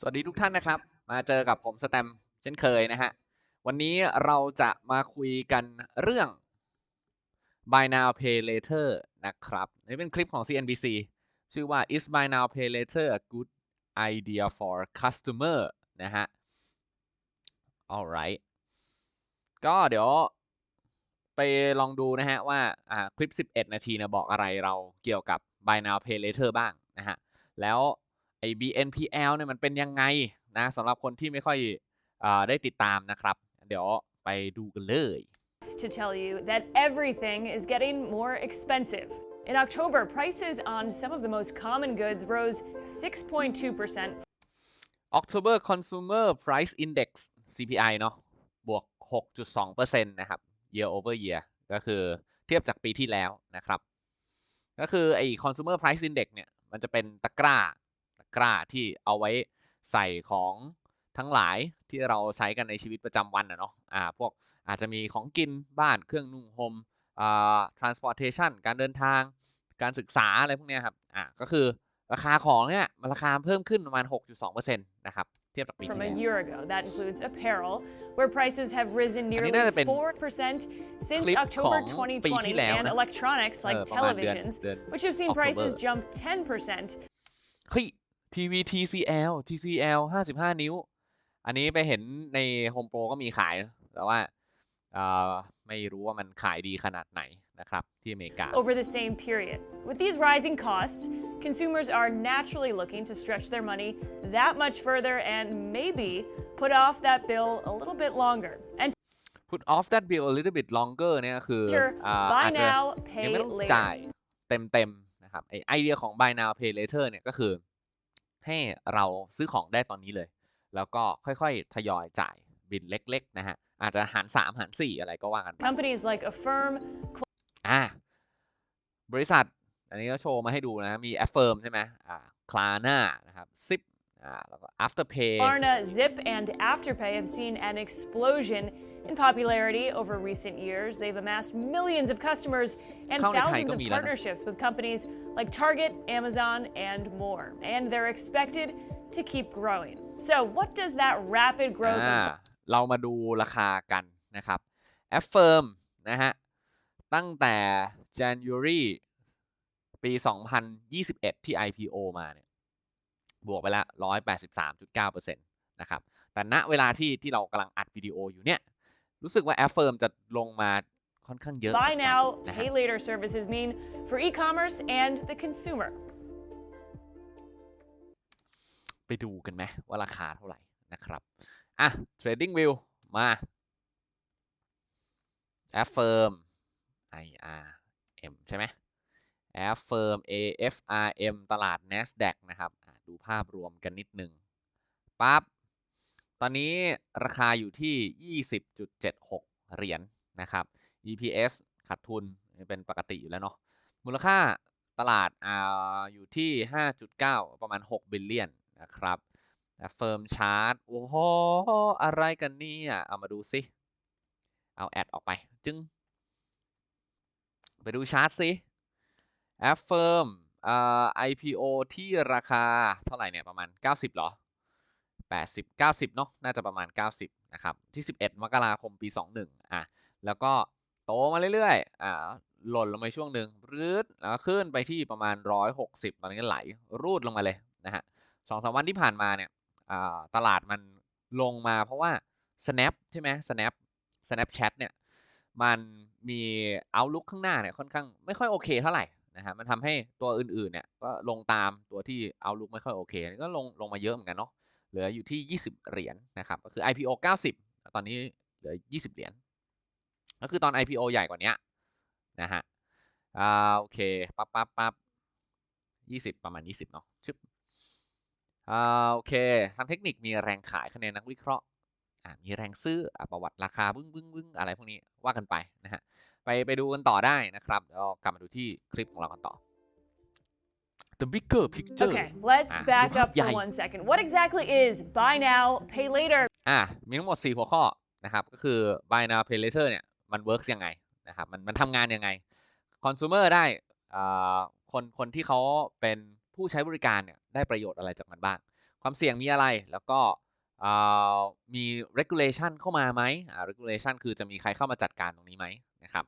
สวัสดีทุกท่านนะครับ มาเจอกับผมสแตมเช่นเคยนะฮะ วันนี้เราจะมาคุยกันเรื่อง buy now pay later นะครับ นี่เป็นคลิปของ CNBC ชื่อว่า is buy now pay later a good idea for customer นะฮะ alright ก็เดี๋ยวไปลองดูนะฮะว่าอ่าคลิป 11 นาทีเนี่ยบอกอะไรเราเกี่ยวกับ buy now pay later บ้างนะฮะ แล้ว ไอ้ BNPL เนี่ยมันเป็นยังไงนะสำหรับคนที่ไม่ค่อยอาได้ติดตามนะครับ เดี๋ยวไปดูกันเลย to tell you that everything is getting more expensive. In October, prices on some of the most common goods rose 6.2%. October Consumer Price Index CPI เนาะบวก 6.2%นะครับ year over year ก็คือเทียบจากปีที่แล้วนะครับ ก็คือไอ้ Consumer Price Index เนี่ย มันจะเป็นตะกร้าตะ กร้าที่เอาไว้ใส่ของทั้งหลายที่เราใช้กันในชีวิตประจำวันนะเนาะอ่าพวกอาจจะมีของกินบ้านเครื่องนุ่งห่มอ่า transportation การเดินทางการศึกษาอะไรพวกเนี้ยครับอ่าก็คือราคาของเนี่ยมันราคาเพิ่มขึ้นประมาณ 6.2%นะครับเทียบจากปี From ที่ a แล้ว year ago. That includes apparel, where prices have risen nearly น่าจะเป็น4% since คลิป October ของปีที่ 2020, แล้ว and นะ electronics เอ like อประมาณเดือน televisions, เดือน which have seen prices October jump 10%. เฮ้ย ทีวี TCL TCL 55 นิ้ว อันนี้ไปเห็นใน Home Pro ก็มีขายนะแต่ว่าอ่าไม่รู้ว่ามันขายดีขนาดไหนนะครับที่อเมริกา over the same period. With these rising costs, consumers are naturally looking to stretch their money that much further and maybe put off that bill a little bit longer. And put off that bill a little bit longer เนี่ยก็คือ Sure, อ่า buy อาจจะ now, ยัง pay ไม่ต้อง later. จ่ายเต็มๆนะครับไอไอเดียของ buy now pay later เนี่ยก็คือ ให้เราซื้อของได้ตอนนี้เลย แล้วก็ค่อยๆ ทยอยจ่ายบินเล็กๆนะฮะอาจจะหาร 3 หาร 4 อะไรก็ว่ากันไป companies like Affirm, อ่าบริษัท อันนี้ก็โชว์มาให้ดูนะ มี Affirm ใช่ไหมอ่า Klarna นะครับ Zip อ่าแล้วก็ Afterpay Klarna, Zip, and Afterpay have seen an explosion in popularity over recent years. They've amassed millions of customers and เข้าในไทย thousands ก็ of มีแล้วนะ partnerships with companies like Target, Amazon, and more. And they're expected to keep growing. So, what does that rapid growth อ่าเรามาดูราคากันนะครับ Affirm นะฮะ ตั้งแต่ January ปี 2021 ที่ IPO มาเนี่ย บวกไปแล้ว183.9%นะครับ แต่ณเวลาที่ที่เรากำลังอัดวิดีโออยู่เนี่ย รู้สึกว่า Affirm จะลงมาค่อนข้างเยอะ Buy เหมือนกัน now, นะฮะ pay later services mean for e commerce and the consumer. ไปดูกันไหมว่าราคาเท่าไหร่นะครับ อะ Trading View มา Affirm IRM ใช่ไหม Affirm AFRM ตลาด NASDAQ นะครับอะ ดูภาพรวมกันนิดนึงปั๊บตอนนี้ราคาอยู่ที่ 20.76 เหรียญนะครับ EPS ขาดทุนเป็นปกติอยู่แล้วเนาะมูลค่าตลาดอ่าอยู่ที่ 5.9 ประมาณ 6 บิลเลียนนะครับเฟิร์มชาร์ตโอ้โห อะไรกันเนี่ย เอามาดูสิ เอาแอดออกไป จึง ไปดูชาร์ตสิแอฟเฟิร์ม อ่า IPO ที่ราคาเท่าไหร่เนี่ยประมาณ 90เหรอ 80 90เนาะน่าจะประมาณ 90นะครับที่ 11 มกราคมปี 21อะแล้วก็โตมาเรื่อยๆอ่าหล่นลงไปช่วงหนึ่งรืดแล้วขึ้นไปที่ประมาณ 160 ตอนนี้ไหลรูดลงมาเลยนะฮะสองสามวันที่ผ่านมาเนี่ยตลาดมันลงมาเพราะว่า snap ใช่ไหม snap snapchat เนี่ยมันมี outlook ข้างหน้าเนี่ยค่อนข้างไม่ค่อยโอเคเท่าไหร่ นะฮะมันทำให้ตัวอื่นๆเนี่ยก็ลงตามตัวที่ outlook ไม่ค่อยโอเคก็ลงลงมาเยอะเหมือนกันเนาะเหลืออยู่ที่ 20 เหรียญนะครับก็คือ IPO 90 ตอนนี้เหลือ 20 เหรียญก็คือตอน IPO ใหญ่กว่านี้นะฮะอ่าโอเคปั๊บปั๊บปั๊บ20 ประมาณ 20 เนาะชึบอ่าโอเคทางเทคนิคมีแรงขายคะแนนนักวิเคราะห์มีแรงซื้ออประวัติราคาบึ้งบึ้งบึ้งอะไรพวกนี้ว่ากันไปนะฮะ ไปไปดูกันต่อได้นะครับแล้วกลับมาดูที่คลิปของเรากันต่อ The bigger picture Okay, let's Ah, back you up for have- one second. What exactly is buy now, pay later? อะมีทั้งหมด 4 หัวข้อนะครับก็คือ buy now pay later เนี่ยมัน works ยังไงนะครับมันมันทำงานยังไง consumer ได้อ่าคนคนที่เขาเป็นผู้ใช้บริการเนี่ยได้ประโยชน์อะไรจากมันบ้าง ความเสี่ยงมีอะไรแล้วก็อ่ามี regulation เข้ามาไหมอ่า regulation คือจะมีใครเข้ามาจัดการตรงนี้ไหมนะครับ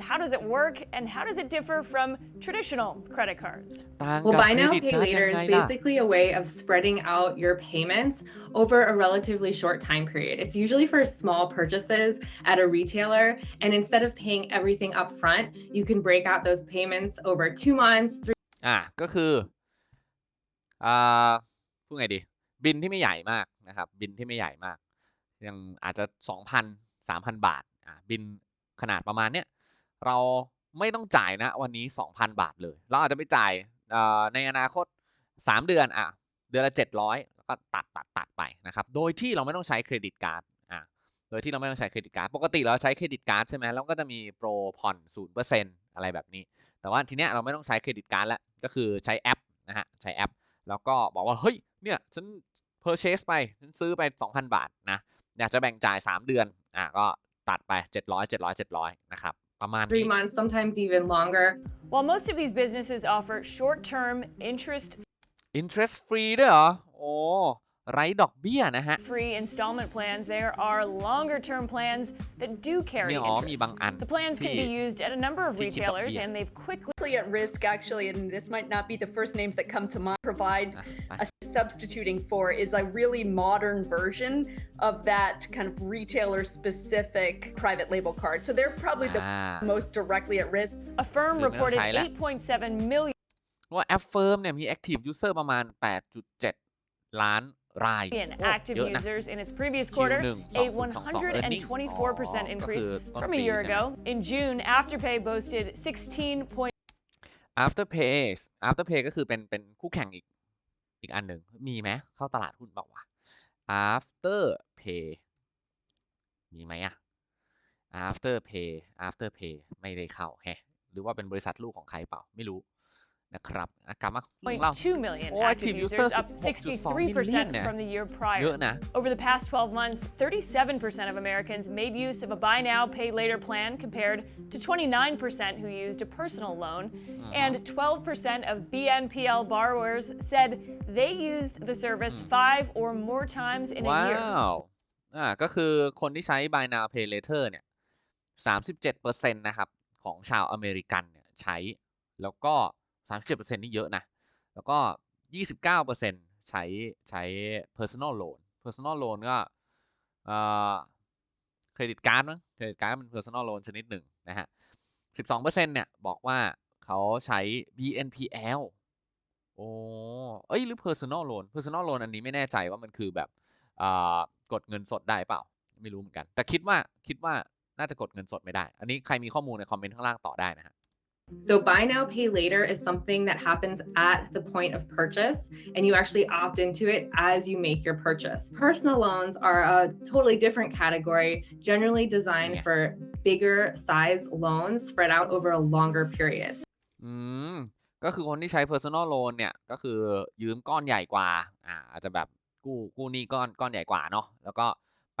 How does it work and how does it differ from traditional credit cards? ต่าง Well, กับ buy เคร now, ดิต pay การ์ด later ยัง is ไงล่ะ basically a way of spreading out your payments over a relatively short time period. It's usually for small purchases at a retailer, and instead of paying everything up front, you can break out those payments over two months, three อ่าก็คืออ่าพูดไงดี บินที่ไม่ใหญ่มากนะครับ บินที่ไม่ใหญ่มาก ยังอาจจะสองพันสามพันบาทอ่าบินขนาดประมาณเนี้ย เราไม่ต้องจ่ายนะวันนี้สองพันบาทเลย เราอาจจะไปจ่ายในอนาคตสามเดือนอะเดือนละเจ็ดร้อยแล้วก็ตัดตัดตัดไปนะครับ โดยที่เราไม่ต้องใช้เครดิตการ์ดอ่าโดยที่เราไม่ต้องใช้เครดิตการ์ด ปกติเราใช้เครดิตการ์ดใช่ไหมแล้วก็จะมีโปรผ่อนศูนย์เปอร์เซ็นต์อะไรแบบนี้ แต่ว่าทีเนี้ยเราไม่ต้องใช้เครดิตการ์ดแล้ว ก็คือใช้แอปนะฮะ ใช้แอป แล้วก็บอกว่า เฮ้ย เนี่ย ฉัน purchase ไป ฉันซื้อไป 2,000 บาทนะ อยากจะแบ่งจ่าย 3 เดือน อะ ก็ตัดไป 700 700 700 นะครับ ประมาณนี้ months, sometimes even longer. While most of these businesses offer short term, interest interest free ด้วยเหรอ โอ้ ไร้ดอกเบี้ยนะฮะ free installment plans, there are longer term plans that do carry เนี่ยอ๋อ มี interest. บางอัน The plans can ที่ be used at a number of ที่คิดดอก retailers เบี้ย and they've quickly Really at risk, actually, and this might not be the first names that come to mind, provide อ่ะไป a substituting for is a really modern version of that kind of retailer specific private label card. So they're probably the อ่า most directly at risk. A firm Sino reported sai la. 8.7 million ว่าแอปเฟิร์มเนี่ยมี active user ประมาณ 8.7 ล้าน รายโอ้ active เยอะนะ users in its previous quarter, Q1 a 2022 124% Oh, increase ก็คือต้น from ปี a year ใช่ไหม ago. In June, Afterpay boasted 16. Afterpay Afterpay ก็คือเป็นเป็นคู่แข่งอีกอีกอันหนึ่งมีไหมเข้าตลาดหุ้นบอกว่าวะ Afterpay มีไหมอะ Afterpay Afterpay ไม่ได้เข้าแฮะหรือว่าเป็นบริษัทลูกของใครเปล่าไม่รู้ นะครับอะกลับมาเรื่องเล่า0.2 million Oh, active active users users, up 16.2 million 63%เนี่ย from the year เย prior. อะนะ Over the past 12 months, 37% of Americans made use of a buy now, pay later plan compared to 29% who used a personal loan. And 12% of BNPL borrowers said they used the service five or more times in a ว้า year. วอ่าก็คือคนที่ใช้ Buy Now Pay Later เนี่ย37%นะครับของชาวอเมริกันเนี่ยใช้แล้วก็ 37%นี่เยอะนะ แล้วก็ 29%ใช้ใช้ personal loan personal loan ก็เครดิตการ์ดมั้งเครดิตการ์ดเป็น personal loan ชนิดหนึ่งนะฮะ 12%เนี่ยบอกว่าเขาใช้ BNPL โอ้เอ้ยหรือ personal loan personal loan อันนี้ไม่แน่ใจว่ามันคือแบบกดเงินสดได้เปล่า ไม่รู้เหมือนกัน แต่คิดว่าคิดว่าน่าจะกดเงินสดไม่ได้ อันนี้ใครมีข้อมูลในคอมเมนต์ข้างล่างต่อได้นะฮะ So buy now, pay later is something that happens at the point of purchase, and you actually opt into it as you make your purchase. Personal loans are a totally different category, generally designed Yeah. for bigger size loans spread out over a longer period. อืม ก็คือคนที่ใช้ personal loan เนี่ย ก็คือยืมก้อนใหญ่กว่า อ่า อาจจะแบบกู้กู้หนี้ก้อนก้อนใหญ่กว่าเนาะ แล้วก็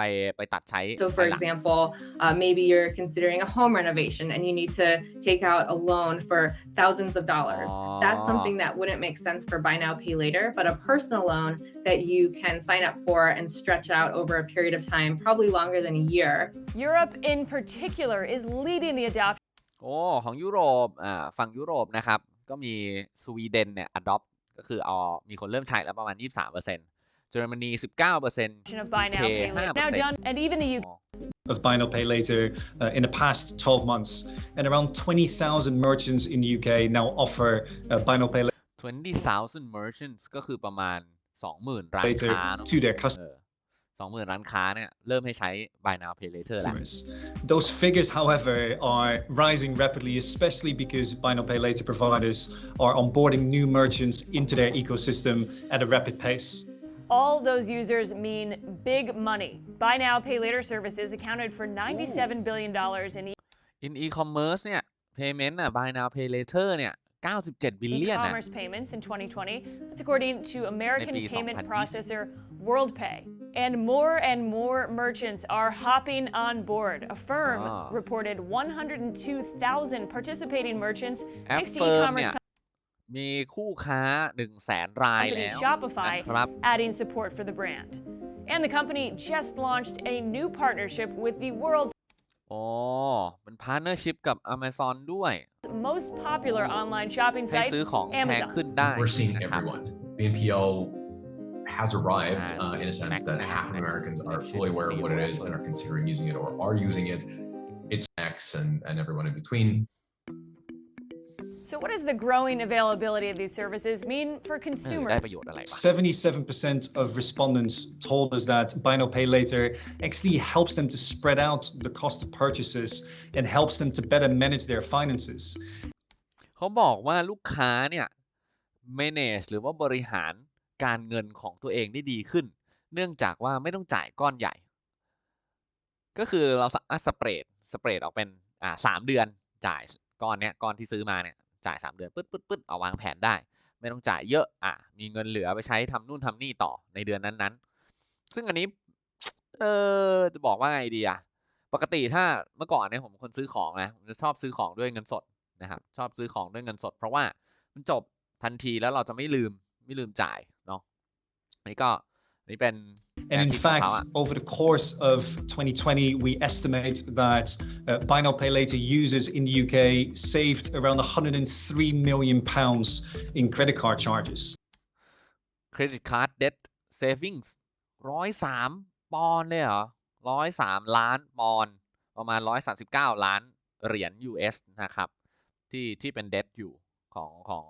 ไปไปตัดใช้ So, ภา for ยหลัง example, uh, maybe you're considering a home renovation and you need to take out a loan for thousands of dollars. That's Oh. something that wouldn't make sense for buy now, pay later, but a personal loan that you can sign up for and stretch out over a period of time, probably longer than a year. Europe, in particular, is leading the adoption โอ้ ของยุโรป อ่า ฝั่งยุโรปนะครับ ก็มีสวีเดนเนี่ย adopt ก็คือเอามีคนเริ่มใช้แล้วประมาณ 23%เยอรมนี 19% of buy now, Okay, pay later. Now 5%. done, and even the UK. อ๋อ of buy now pay later uh, in the past 12 months and around 20,000 merchants in the UK now offer uh, buy now pay 20,000 merchants ก็คือประมาณ 20,000 ร้าน later ค้าเนาะ to their เออ20,000 ร้านค้าเนี่ย เริ่มให้ใช้ buy now pay later แล้ว customers. Those figures, however, are rising rapidly, especially because buy now pay later providers are onboarding new merchants into their ecosystem at a rapid pace. All those users mean big money. Buy now, pay later services accounted for $97 billion in in e-commerce เนี่ย payment อ่ะ buy now pay later เนี่ย 97 billion นะ e-commerce payments in 2020. That's according to American Maybe payment 2020. processor WorldPay. And more and more merchants are hopping on board. A firm Ah. reported 102,000 participating merchants แอป next to เฟิร์ม e-commerce เนี่ย มีคู่ค้า 1 0 0 0 0แสนราย company แล้ว Shopify นะครับ adding support for the brand. And the company just launched a new partnership with the world's อ๋อเป็นพาร์เนอร์ชิพกับ Amazon ด้วย most popular online shopping ให้ site, ซื้อของแพง Amazon. ขึ้นได้ We're seeing นะครับ everyone. BNPL has arrived And uh, in a sense next that now, half of next Americans are next fully aware of what it zero. is and are considering using it or are using it. It's X and, and everyone in between. So, what does the growing availability of these services mean for เออ consumers? ได้ประโยชน์อะไรวะ 77% of respondents told us that buy now pay later actually helps them to spread out the cost of purchases and helps them to better manage their finances. เขาบอกว่าลูกค้าเนี่ย manage หรือว่าบริหารการเงินของตัวเองได้ดีขึ้น เนื่องจากว่าไม่ต้องจ่ายก้อนใหญ่ ก็คือเราสามารถสเปรดสเปรดออกเป็นอ่าสามเดือนจ่ายก้อนเนี้ยก้อนที่ซื้อมาเนี่ย จ่ายสามเดือนปึ๊ดปึ๊ดปึ๊ดเอาวางแผนได้ ไม่ต้องจ่ายเยอะอะมีเงินเหลือไปใช้ทำนู่นทำนี่ต่อในเดือนนั้นๆ ซึ่งอันนี้เออจะบอกว่าไงดีอะปกติถ้าเมื่อก่อนเนี่ยผมคนซื้อของนะผมจะชอบซื้อของด้วยเงินสดนะครับชอบซื้อของด้วยเงินสด เพราะว่ามันจบทันทีแล้วเราจะไม่ลืมไม่ลืมจ่ายเนาะอันนี้ก็อันนี้เป็น And แนว in คิดของ fact, เขาอะ over the course of 2020, we estimate that uh, buy now pay later users in the UK saved around 103 million pounds in credit card charges. Credit Card Debt Savings ร้อยสามปอนด์เลยเหรอร้อยสามล้านปอนด์ประมาณร้อยสาสิบเก้าล้านเหรียญ US นะครับ ที่ที่เป็น debt อยู่ของของ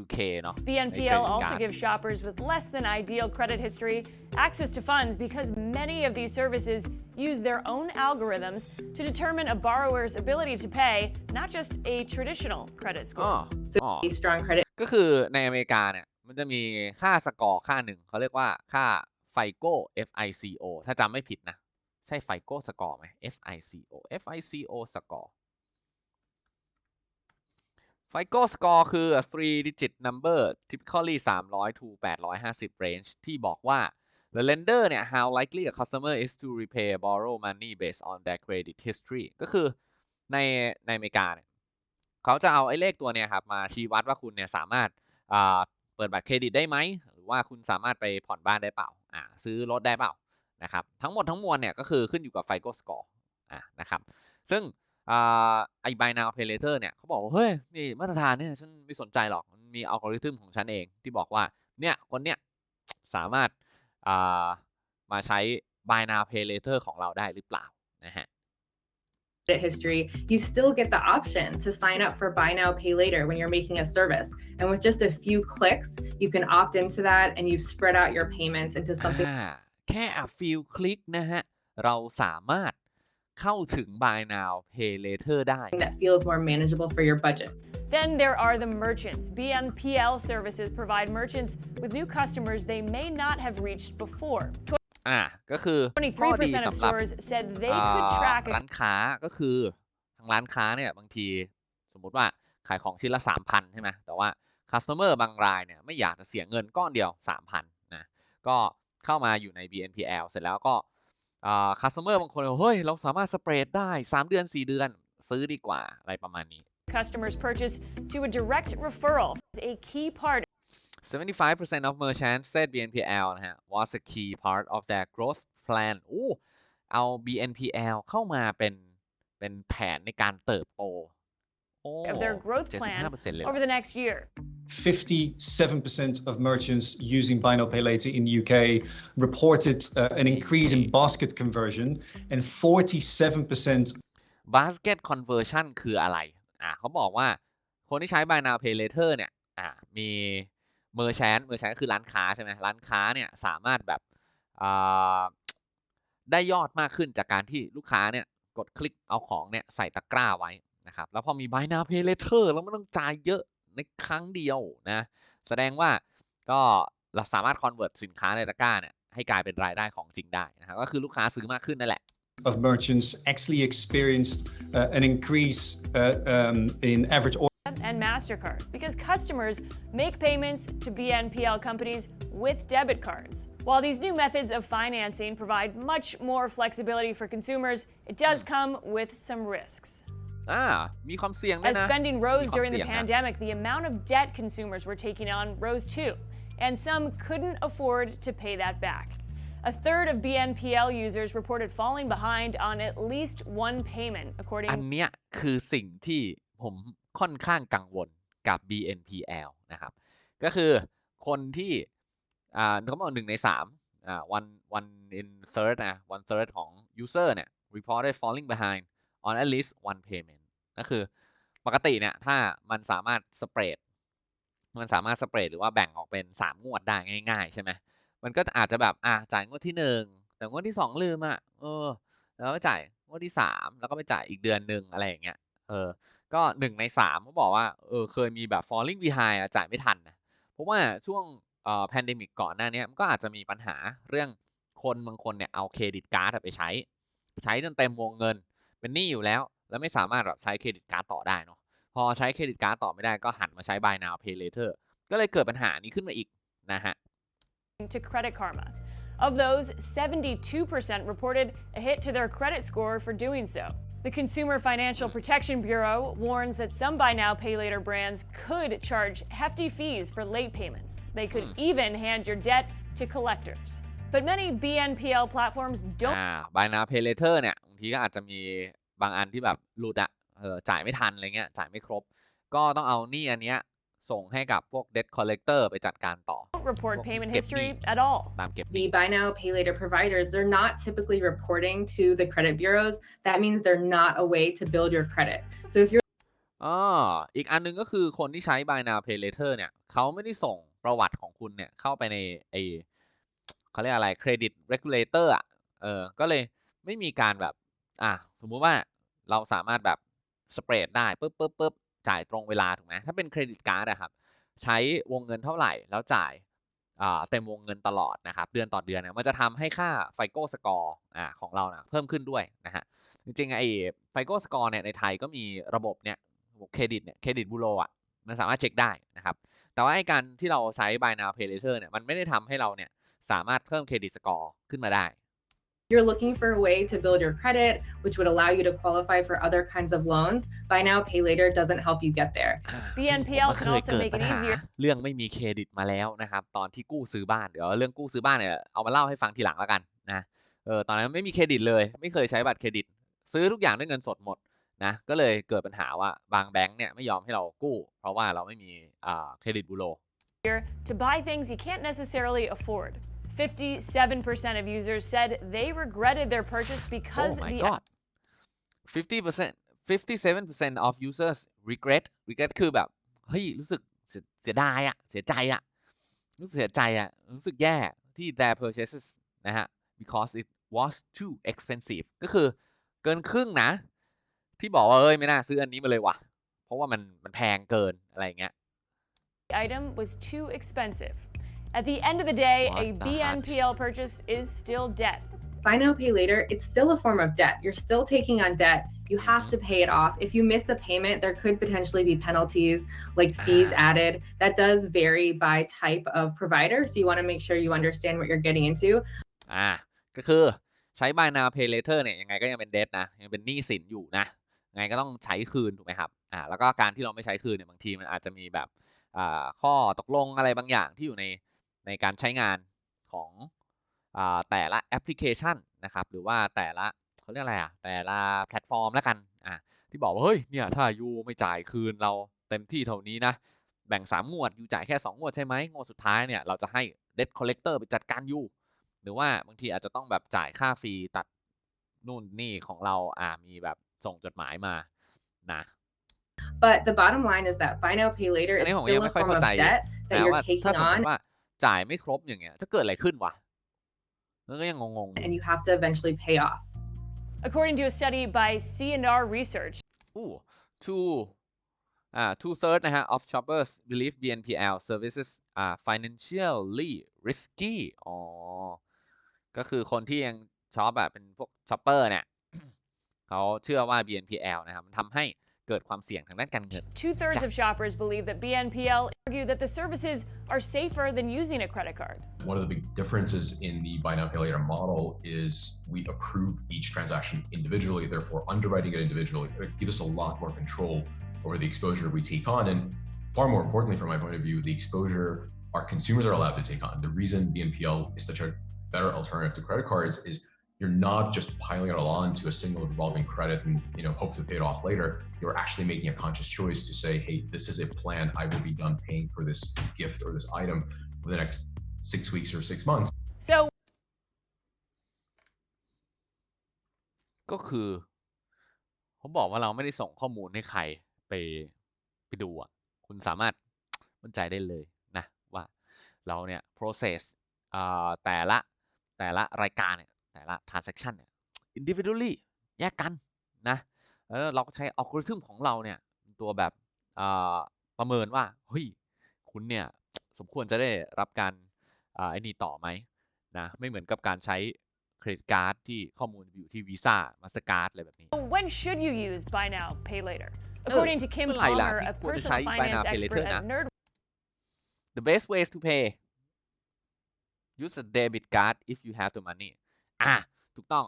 UK เนาะ BNPL credit also card. gives shoppers with less than ideal credit history access to funds because many of these services use their own algorithms to determine a borrower's ability to pay, not just a traditional credit อ๋อ score. อ๋อ A strong credit ก็คือในอเมริกาเนี่ย มันจะมีค่าสกอร์ค่าหนึ่ง เขาเรียกว่าค่า FICO FICO ถ้าจำไม่ผิดนะ ใช่ FICO สกอร์ไหม FICO FICO สกอร์ FICO score คือ three digit number typically 300 to 850 range ที่บอกว่า the lender เนี่ย how likely a customer is to repay borrow money based on their credit history ก็คือในในอเมริกาเนี่ยเขาจะเอาไอ้เลขตัวเนี่ยครับมาชี้วัดว่าคุณเนี่ยสามารถอ่าเปิดบัตรเครดิตได้ไหม หรือว่าคุณสามารถไปผ่อนบ้านได้เปล่าอ่าซื้อรถได้เปล่านะครับทั้งหมดทั้งมวลเนี่ยก็คือขึ้นอยู่กับ FICO score อ่านะครับซึ่ง อ่าไอ้ buy now pay later เนี่ยเขาบอกว่าเฮ้ยนี่มาตรฐานเนี่ยฉันไม่สนใจหรอกมันมีอัลกอริทึมของฉันเองที่บอกว่าเนี่ยคนเนี่ยสามารถอ่ามาใช้ buy now pay later ของเราได้หรือเปล่านะฮะ history, you still get the option to sign up for buy now, pay later when you're making a service. And with just a few clicks, you can opt into that and you've spread out your payments into something อ่าแค่ a few click นะฮะ เราสามารถ เข้าถึง buy now pay later ได้ that feels more manageable for your budget. Then there are the merchants. BNPL services provide merchants with new customers they may not have reached before. อ่าก็คือข้อดี23% of สำหรับ stores said they อ่า could track ร้านค้าก็คือทางร้านค้าเนี่ยบางทีสมมุติว่าขายของชิ้นละ 3,000 ใช่ไหมแต่ว่า customer บางรายเนี่ยไม่อยากจะเสียเงินก้อนเดียว 3,000นะก็เข้ามาอยู่ใน BNPL เสร็จแล้วก็ อ่า customer บางคนบอกเฮ้ย เราสามารถสเปรดได้ 3 เดือน 4 เดือน ซื้อดีกว่าอะไรประมาณนี้ customers purchase to a direct referral is a key part 75% of merchants said BNPL นะฮะ was a key part of their growth plan โอ้เอา BNPL เข้ามาเป็นเป็นแผนในการเติบโตโอ้ of their growth plan 75%เลยเหรอ over the next year. 57% of merchants using buy now pay later in the UK reported uh, an increase in basket conversion, and 47% basket conversion คืออะไร อ่าเขาบอกว่าคนที่ใช้ buy now pay later เนี่ย อ่า มี merchant merchant คือร้านค้าใช่ไหมร้านค้าเนี่ยสามารถแบบอ่าได้ยอดมากขึ้นจากการที่ลูกค้าเนี่ยกดคลิกเอาของเนี่ยใส่ตะกร้าไว้ นะครับแล้วพอมี buy now pay later แล้วไม่ต้องจ่ายเยอะในครั้งเดียวนะ แสดงว่าก็เราสามารถ convert สินค้าในตะกร้าเนี่ยให้กลายเป็นรายได้ของจริงได้นะครับก็คือลูกค้าซื้อมากขึ้นนั่นแหละ of merchants actually experienced uh, an increase uh, um, in average order. and MasterCard because customers make payments to BNPL companies with debit cards. While these new methods of financing provide much more flexibility for consumers, it does come with some risks. อ่า มีความเสี่ยงด้วย As นะ spending roseมีความ during the เสี่ยงนะ pandemic, the amount of debt consumers were taking on rose too, and some couldn't afford to pay that back. A third of BNPL users reported falling behind on at least one payment, according อันเนี้ยคือสิ่งที่ผมค่อนข้างกังวลกับ BNPL นะครับ ก็คือคนที่อ่าเขาบอกหนึ่งในสามอ่า one one in third นะ one third ของ user เนี่ย reported falling behind on at least one payment ก็คือปกติเนี่ยถ้ามันสามารถสเปรดมันสามารถสเปรดหรือว่าแบ่งออกเป็นสามงวดได้ง่าย ๆ ใช่ไหมมันก็อาจจะแบบอะจ่ายงวดที่หนึ่งแต่งวดที่สองลืมอะเออ แล้วก็จ่ายงวดที่สามแล้วก็ไปจ่ายอีกเดือนหนึ่งอะไรอย่างเงี้ยเออก็หนึ่งในสามเขาบอกว่าเออเคยมีแบบ falling behind อะจ่ายไม่ทันนะเพราะว่าช่วงเอ่อ pandemic ก่อนหน้านี้มันก็อาจจะมีปัญหาเรื่องคนบางคนเนี่ยเอาเครดิตการ์ดไปใช้ ใช้จนเต็มวงเงิน เป็นหนี้อยู่แล้ว แล้วไม่สามารถแบบใช้เครดิตการ์ดต่อได้เนาะพอใช้เครดิตการ์ดต่อไม่ได้ก็หันมาใช้ buy now pay later ก็เลยเกิดปัญหานี้ขึ้นมาอีกนะฮะ to Credit Karma. Of those, 72% reported a hit to their credit score for doing so. The Consumer Financial Protection Bureau warns that some buy now, pay later brands could charge hefty fees for late payments. They could even hand your debt to collectors. But many BNPL platforms don't อ่า buy now pay later เนี่ยบางทีก็อาจจะมี บางอันที่แบบหลุดอะเออจ่ายไม่ทันอะไรเงี้ยจ่ายไม่ครบ ก็ต้องเอาหนี้อันเนี้ยส่งให้กับพวก debt collector ไปจัดการต่อ report Well, payment get history me. at all. ตามเก็บห The นี้ buy now, pay later providers, they're not typically reporting to the credit bureaus. That means they're not a way to build your credit. So if you're อ๋ออีกอันหนึงก็คือคนที่ใช้ buy now pay later เนี่ยเขาไม่ได้ส่งประวัติของคุณเนี่ยเข้าไปในไอเขาเรียกอะไร credit regulator อะเออก็เลยไม่มีการแบบ อะสมมุติว่า เราสามารถแบบสเปรดได้ปุ๊บปุ๊บปุ๊บจ่ายตรงเวลาถูกไหมถ้าเป็นเครดิตการ์ดอะครับใช้วงเงินเท่าไหร่แล้วจ่ายเต็มวงเงินตลอดนะครับเดือนต่อเดือนเนี่ยมันจะทำให้ค่าไฟโก้สกอร์ของเรานะเพิ่มขึ้นด้วยนะฮะจริงๆไอ้ไฟโก้สกอร์เนี่ยในไทยก็มีระบบเนี่ยระบบเครดิตเนี่ยเครดิตบูโรอะมันสามารถเช็คได้นะครับแต่ว่าไอ้การที่เราใช้ buy now pay later เนี่ยมันไม่ได้ทำให้เราเนี่ยสามารถเพิ่มเครดิตสกอร์ขึ้นมาได้ you're looking for a way to build your credit, which would allow you to qualify for other kinds of loans, buy now, pay later doesn't help you get there. อ่า BNPL ซึ่งผม can เคย also เกิด make it ปัญหา easier เรื่องไม่มีเครดิตมาแล้วนะครับตอนที่กู้ซื้อบ้านเดี๋ยวเรื่องกู้ซื้อบ้านเนี่ยเอามาเล่าให้ฟังทีหลังแล้วกันนะเออตอนนั้นไม่มีเครดิตเลย ไม่เคยใช้บัตรเครดิต ซื้อทุกอย่างด้วยเงินสดหมดนะก็เลยเกิดปัญหาว่าบางแบงก์เนี่ยไม่ยอมให้เรากู้ เพราะว่าเราไม่มีอ่าเครดิตบูโร to buy things you can't necessarily afford. 57% of users said they regretted their purchase because oh my the god 50 percent 57 percent of users regret regret คือแบบเฮ้ยรู้สึกเสียเสียดายอะเสียใจอะรู้สึกเสียใจอะรู้สึกแย่ที่ their purchases นะฮะ because it was too expensive ก็คือเกินครึ่งนะ ที่บอกว่าเอ้ยไม่น่าซื้ออันนี้มาเลยว่ะ เพราะว่ามันมันแพงเกินอะไรอย่างเงี้ย item was too expensive. At the end of the day, What a the heck? BNPL purchase is still debt. Buy now, pay later, it's still a form of debt. You're still taking on debt. You have to pay it off. If you miss a payment, there could potentially be penalties like fees added. That does vary by type of provider. So you want to make sure you understand what you're getting into. อ่า ก็คือใช้ buy now pay later เนี่ยยังไงก็ยังเป็น debt นะ ยังเป็นหนี้สินอยู่นะยังไงก็ต้องใช้คืนถูกไหมครับ อ่า แล้วก็การที่เราไม่ใช้คืนเนี่ยบางทีมันอาจจะมีแบบอ่าข้อตกลงอะไรบางอย่างที่อยู่ใน ในการใช้งานของอ่าแต่ละแอปพลิเคชันนะครับ หรือว่าแต่ละเขาเรียกอะไรอะแต่ละแพลตฟอร์มแล้วกันอ่าที่บอกว่าเฮ้ยเนี่ยถ้ายูไม่จ่ายคืนเราเต็มที่เท่านี้นะแบ่งสามงวดยูจ่ายแค่สองงวดใช่ไหมงวดสุดท้ายเนี่ยเราจะให้ debt collector ไปจัดการยูหรือว่าบางทีอาจจะต้องแบบจ่ายค่าฟรีตัดนู่นนี่ของเราอ่ามีแบบส่งจดหมายมานะ But the bottom line is that buy now, pay later อัน is นี้ผม still ยัง a ไม่ค่อย form เข้า of ใจ debt แต่ that ว่า you're ถ้า taking สมม on ติว่า จ่ายไม่ครบอย่างเงี้ยจะเกิดอะไรขึ้นวะแล้วก็ยังงง and you have to eventually pay off. According to a study by C&R Research, ๆอู้ two อ่า two third นะฮะ of shoppers believe BNPL services are financially risky อ๋อ ก็คือคนที่ยังช็อปแบบเป็นพวกช็อปเปอร์เนี่ยเขาเชื่อว่า BNPL นะครับมันทำให้ เกิดความเสี่ยงทางด้านการเงิน Two thirds Ja. of shoppers believe that BNPL argue that the services are safer than using a credit card. One of the big differences in the buy now pay later model is we approve each transaction individually, therefore underwriting it individually it gives us a lot more control over the exposure we take on. And far more importantly, from my point of view, the exposure our consumers are allowed to take on. The reason BNPL is such a better alternative to credit cards is you're not just piling it all on to a single revolving credit and you know hope to pay it off later. You're actually making a conscious choice to say, hey, this is a plan. I will be done paying for this gift or this item for the next six weeks or six months. So ก็คือผมบอกว่าเราไม่ได้ส่งข้อมูลให้ใครไปไปดูอะคุณสามารถมั่นใจได้เลยนะว่าเราเนี่ย process อ่าแต่ละแต่ละรายการเนี่ย แต่ละ transaction เนี่ย individually แยกกันนะแล้วเราก็ใช้อัลกอริทึมของเราเนี่ยเป็นตัวแบบอ่าประเมินว่าเฮ้ยคุณเนี่ยสมควรจะได้รับการอ่าไอ้นี่ต่อไหมนะไม่เหมือนกับการใช้เครดิตการ์ดที่ข้อมูลอยู่ที่วีซ่ามาสการ์ดอะไรแบบนี้ when should you use buy now, pay later? According to Kim เมื่อไหร่ล่ะ Palmer, ที่ a ควรจะ personal ใช้ buy now finance pay later expert นะ at Nerd the best ways to pay use a debit card if you have the money อะถูกต้อง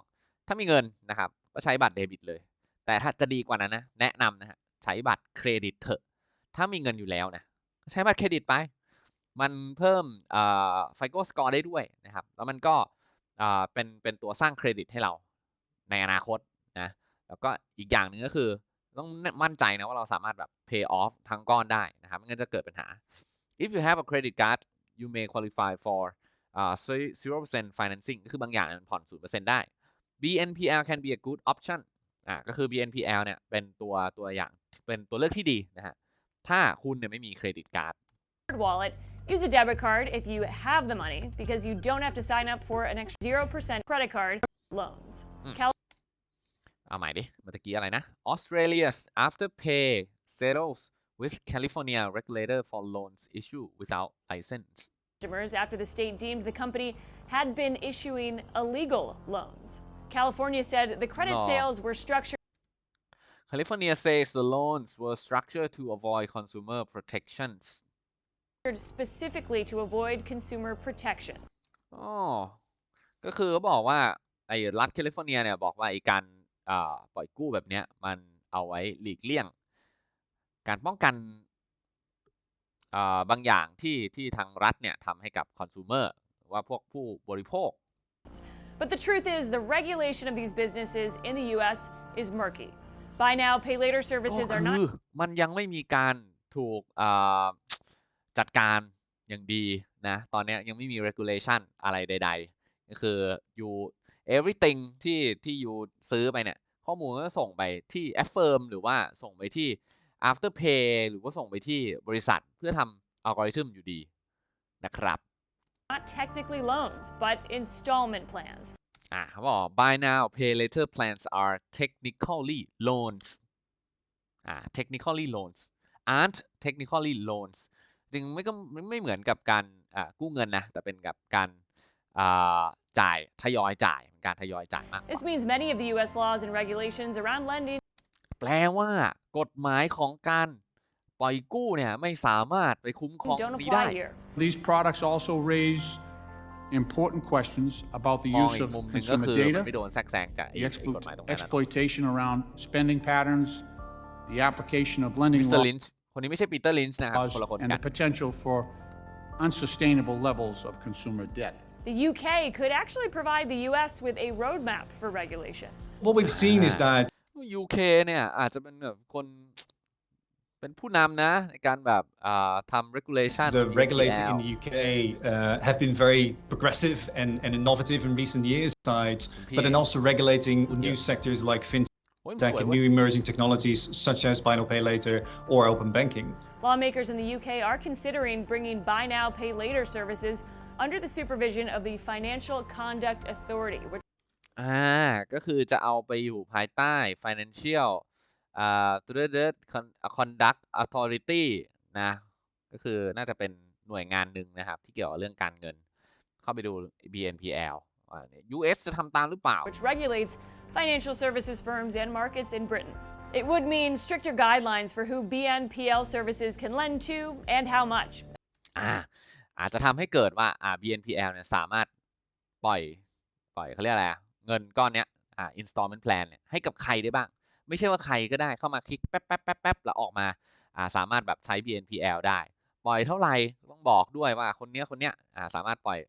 ถ้ามีเงินนะครับ ก็ใช้บัตรเดบิตเลย แต่ถ้าจะดีกว่านั้นนะแนะนำนะฮะใช้บัตรเครดิตเถอะ ถ้ามีเงินอยู่แล้วนะใช้บัตรเครดิตไป มันเพิ่มไฟโกสกอร์ได้ด้วยนะครับ แล้วมันก็เป็นเป็นตัวสร้างเครดิตให้เราในอนาคตนะแล้วก็อีกอย่างหนึ่งก็คือต้องมั่นใจนะว่าเราสามารถแบบ pay off ทั้งก้อนได้นะครับไม่งั้นจะเกิดปัญหา if you have a credit card you may qualify for uh, zero percent financing ก็คือบางอย่างมันผ่อนศูนย์เปอร์เซ็นต์ได้ BNPL can be a good option อะก็คือ BNPL เนี่ยเป็นตัวตัวอย่างเป็นตัวเลือกที่ดีนะฮะถ้าคุณเนี่ยไม่มีเครดิตการ์ด wallet. Use a debit card if you have the money because you don't have to sign up for an extra 0% credit card loans. Mm. Cal- เอาใหม่ดิ เมื่อกี้อะไรนะ Australia's Afterpay settles with California regulator for loans issue without license customers after the state deemed the company had been issuing illegal loans. California said the credit No. sales were structured California says the loans were structured to avoid consumer protections specifically to avoid consumer protection. อ๋อ ก็คือเขาบอกว่าไอ้รัฐแคลิฟอร์เนียเนี่ยบอกว่าไอ้การอ่าปล่อยกู้แบบเนี้ยมันเอาไว้หลีกเลี่ยง การป้องกันอ่า บางอย่างที่ที่ทางรัฐเนี่ยทำให้กับคอน sumer หรือว่าพวกผู้บริโภค But the truth is, the regulation of these businesses in the U.S. is murky. Buy now, pay later ก็ services คื are อ not มันยังไม่มีการถูกอ่าจัดการอย่างดีนะ ตอนเนี้ยยังไม่มี regulation อะไรใด ๆ ก็คืออยู่ everything ที่ที่อยู่ซื้อไปเนี่ย ข้อมูลก็ส่งไปที่ Affirm หรือว่าส่งไปที่ Afterpay หรือว่าส่งไปที่บริษัทเพื่อทำอัลกอริทึมอยู่ดีนะครับ not technically loans, but installment plans. อ่าเขาบอก buy now pay later plans are technically loans อ่า technically loans aren't technically loans จริงไม่ก็ไม่ไม่เหมือนกับการอ่ากู้เงินนะ แต่เป็นกับการอ่าจ่ายทยอยจ่ายเป็นการทยอยจ่ายมากกว่า This means many of the U.S. laws and regulations around lending แปลว่ากฎหมายของการปล่อยกู้เนี่ยไม่สามารถไปคุ้มครองตร don't งนี้ได้ apply here. These products also raise important questions about the มอง use อีก of มุมหนึ่งก็ consumer คือมัน data, ไม่โดนแทรกแซงจากไอ้ the ไอ้กฎหมายตรง explo- นั้นนะ exploitation around spending patterns, the application of lending มิสเตอร์ laws, ลินช์คนนี้ไม่ใช่ปีเตอร์ลินช์นะครับคนละคน and กั the น potential for unsustainable levels of consumer debt. The UK could actually provide the U.S. with a roadmap for regulation. What we've seen is Ah. that UK เนี่ยอาจจะเป็นแบบคนเป็นผู้นำนะ ในการแบบอ่าทำ regulation the BNPL regulator in the UK uh, have been very progressive and, and innovative in recent years, sides, but then also regulating new sectors like fintech โอ้ยมันสวย and เว้ย new emerging technologies such as buy now pay later or open banking. Lawmakers in the UK are considering bringing buy now, pay later services under the supervision of the Financial Conduct Authority, which อ่า ก็คือจะเอาไปอยู่ภายใต้ financial อ่า conduct authority นะ ก็คือน่าจะเป็นหน่วยงานหนึ่งนะครับ ที่เกี่ยวกับเรื่องการเงิน เข้าไปดู BNPL ว่าเนี่ย US จะทำตามหรือเปล่า which regulates financial services firms and markets in Britain. It would mean stricter guidelines for who BNPL services can lend to and how much. อ่าอาจจะทำให้เกิดว่าอ่า BNPL เนี่ยสามารถปล่อยปล่อยเขาเรียกอะไรอะ เงินก้อนเนี้ยอ่า installment plan เนี่ยให้กับใครได้บ้าง ไม่ใช่ว่าใครก็ได้เข้ามาคลิกแป๊บแป๊บแป๊บแป๊บแล้วออกมาอ่าสามารถแบบใช้ BNPL ได้ ปล่อยเท่าไหร่ต้องบอกด้วยว่าคนเนี้ยคนเนี้ยอ่าสามารถปล่อย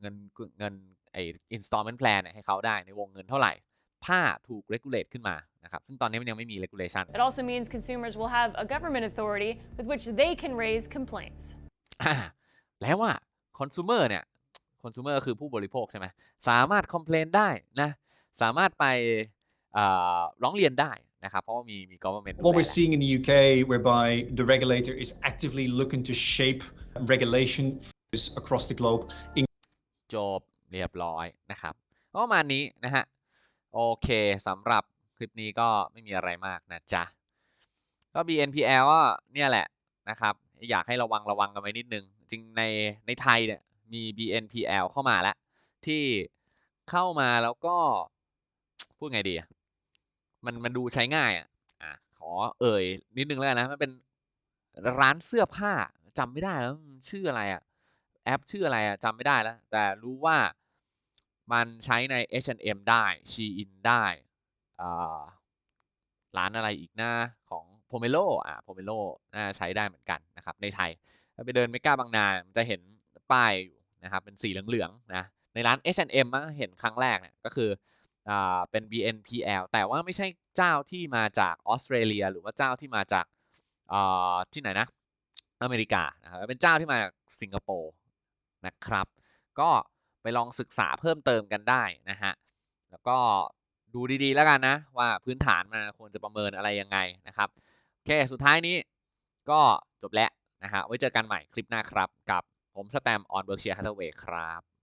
เงินเงินไอ้ installment plan เนี่ยให้เขาได้ในวงเงินเท่าไหร่ถ้าถูก regulate ขึ้นมานะครับซึ่งตอนนี้มันยังไม่มี regulation It also means consumers will have a government authority with which they can raise complaints. อ่าแล้วว่า consumer เนี่ย consumer คือผู้บริโภคใช่ไหมสามารถ complain ได้นะสามารถไปอ่าร้องเรียนได้นะครับเพราะว่ามีมี government ดู What แล we're seeing in the UK, whereby the regulator is actively looking to shape regulation across the globe, จบเรียบร้อยนะครับก็ประมาณนี้นะฮะโอเคสำหรับคลิปนี้ก็ไม่มีอะไรมากนะจ๊ะก็ BNPL ก็เนี่ยแหละนะครับ อยากให้ระวังระวังกันไว้นิดนึง จริงในในไทยเนี่ย มี BNPL เข้ามาแล้วที่เข้ามาแล้วก็พูดไงดีอะมันมันดูใช้ง่ายอะอะขอเอ่ยนิดนึงแล้วกันนะมันเป็นร้านเสื้อผ้าจำไม่ได้แล้วชื่ออะไรอะแอปชื่ออะไรอะจำไม่ได้แล้ว แต่รู้ว่ามันใช้ใน H&M ได้ Shein ได้อ่าร้านอะไรอีกหน้าของ Pomelo อ่า Pomelo น่าใช้ได้เหมือนกันนะครับในไทย ถ้าไปเดินเมกาบางนานจะเห็น ป้ายอยู่นะครับเป็นสีเหลืองๆนะในร้าน H&M มั้งเห็นครั้งแรกเนี่ยก็คืออ่าเป็น BNPL แต่ว่าไม่ใช่เจ้าที่มาจากออสเตรเลีย หรือว่าเจ้าที่มาจากอ่าที่ไหนนะอเมริกานะครับเป็นเจ้าที่มาจากสิงคโปร์นะครับ ก็ไปลองศึกษาเพิ่มเติมกันได้นะฮะแล้วก็ดูดีๆแล้วกันนะว่าพื้นฐานมันควรจะประเมินอะไรยังไงนะครับโอเคสุดท้ายนี้ก็จบแล้วนะฮะไว้เจอกันใหม่คลิปหน้าครับกับ ผมสแตมออนเบิร์กเชียร์ฮัตเวย์ครับ